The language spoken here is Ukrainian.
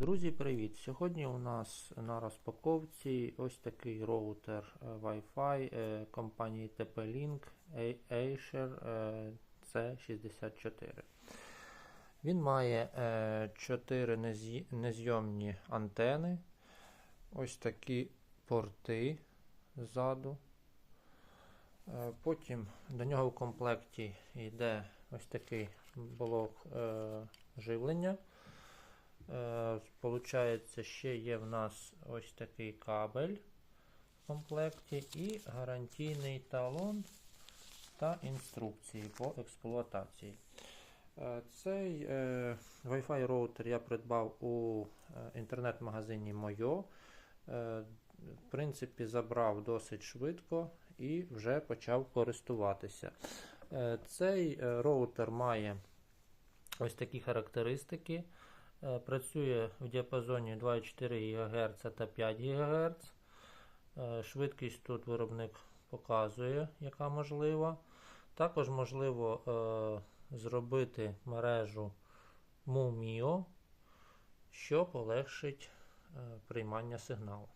Друзі, привіт! Сьогодні у нас на розпаковці ось такий роутер е, Wi-Fi е, компанії TP-Link Acer е, C64. Він має 4 незйомні антени, ось такі порти ззаду. Потім до нього в комплекті йде ось такий блок живлення. Получається, ще є в нас ось такий кабель в комплекті і гарантійний талон та інструкції по експлуатації. Е, Цей е, Wi-Fi роутер я придбав у е, інтернет-магазині. Е, В принципі, забрав досить швидко і вже почав користуватися. Цей роутер має ось такі характеристики. Е, Працює в діапазоні 2,4 ГГц та 5 ГГц. Е, Швидкість тут виробник показує, яка можлива. Також можливо е, зробити мережу MUMIO, що полегшить приймання сигналу.